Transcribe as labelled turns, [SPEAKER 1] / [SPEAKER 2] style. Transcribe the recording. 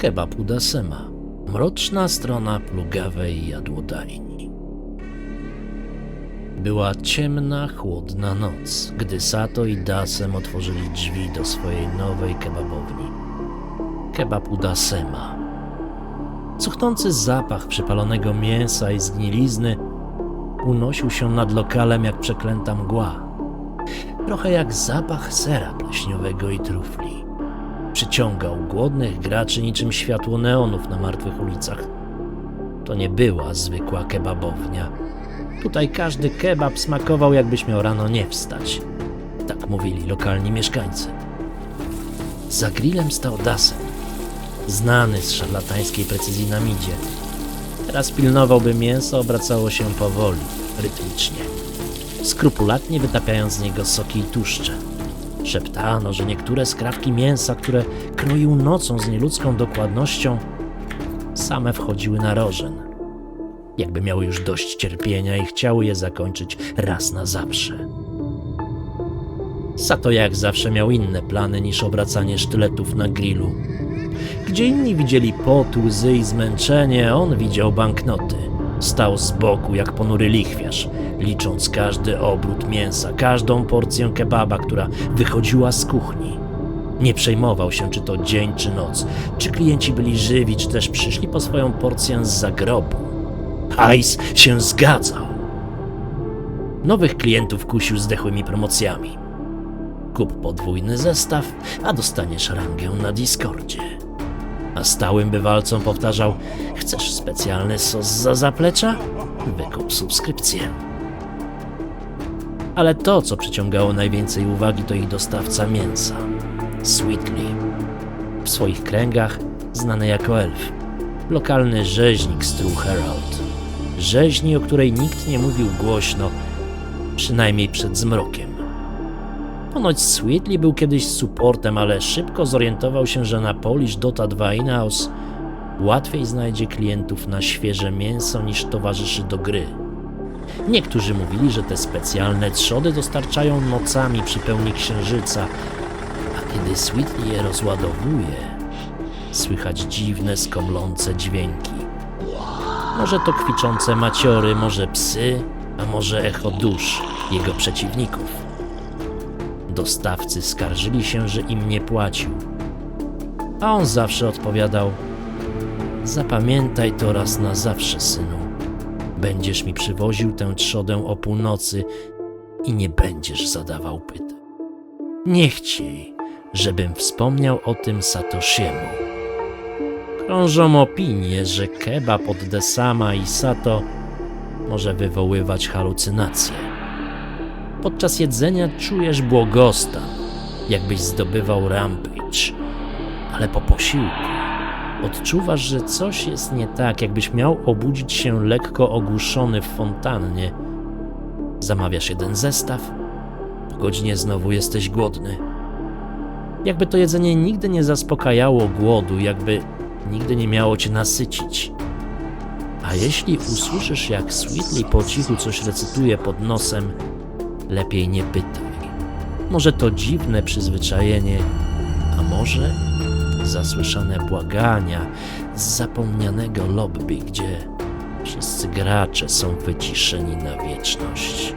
[SPEAKER 1] Kebab Udasema. Mroczna strona plugawej jadłodajni. Była ciemna, chłodna noc, gdy Sato i Dasem otworzyli drzwi do swojej nowej kebabowni. Kebab Udasema. Cuchnący zapach przypalonego mięsa i zgnilizny unosił się nad lokalem jak przeklęta mgła. Trochę jak zapach sera pleśniowego i trufli. Przyciągał głodnych graczy niczym światło neonów na martwych ulicach. To nie była zwykła kebabownia. Tutaj każdy kebab smakował, jakbyś miał rano nie wstać. Tak mówili lokalni mieszkańcy. Za grillem stał Dasen, znany z szarlatańskiej precyzji na midzie. Teraz pilnował, by mięso obracało się powoli, rytmicznie, skrupulatnie wytapiając z niego soki i tłuszcze. Szeptano, że niektóre skrawki mięsa, które kroił nocą z nieludzką dokładnością, same wchodziły na rożen. Jakby miały już dość cierpienia i chciały je zakończyć raz na zawsze. Sato jak zawsze miał inne plany niż obracanie sztyletów na grillu. Gdzie inni widzieli pot, łzy i zmęczenie, on widział banknoty. Stał z boku jak ponury lichwiarz, licząc każdy obrót mięsa, każdą porcję kebaba, która wychodziła z kuchni. Nie przejmował się, czy to dzień, czy noc, czy klienci byli żywi, czy też przyszli po swoją porcję z zagrobu. Hajs się zgadzał. Nowych klientów kusił zdechłymi promocjami. Kup podwójny zestaw, a dostaniesz rangę na Discordzie. A stałym bywalcom powtarzał: Chcesz specjalny sos za zaplecza? Wykup subskrypcję. Ale to, co przyciągało najwięcej uwagi, to ich dostawca mięsa Sweetly. W swoich kręgach znany jako elf. Lokalny rzeźnik z True Herald. Rzeźni, o której nikt nie mówił głośno, przynajmniej przed zmrokiem. Ponoć Sweetly był kiedyś supportem, ale szybko zorientował się, że na Polish Dota 2 in-house łatwiej znajdzie klientów na świeże mięso niż towarzyszy do gry. Niektórzy mówili, że te specjalne trzody dostarczają nocami przy pełni księżyca, a kiedy Sweetly je rozładowuje, słychać dziwne, skomlące dźwięki. Może to kwiczące maciory, może psy, a może echo dusz jego przeciwników. Dostawcy skarżyli się, że im nie płacił. A on zawsze odpowiadał: Zapamiętaj to raz na zawsze, synu. Będziesz mi przywoził tę trzodę o północy i nie będziesz zadawał pytań. Nie chciej, żebym wspomniał o tym Satoshiemu. Krążą opinie, że kebab od Desama i Sato może wywoływać halucynacje. Podczas jedzenia czujesz błogostan, jakbyś zdobywał rampage, ale po posiłku odczuwasz, że coś jest nie tak, jakbyś miał obudzić się lekko ogłuszony w fontannie. Zamawiasz jeden zestaw, po godzinie znowu jesteś głodny. Jakby to jedzenie nigdy nie zaspokajało głodu, jakby nigdy nie miało cię nasycić. A jeśli usłyszysz, jak Sweetly po cichu coś recytuje pod nosem, lepiej nie pytaj. Może to dziwne przyzwyczajenie, a może zasłyszane błagania z zapomnianego lobby, gdzie wszyscy gracze są wyciszeni na wieczność.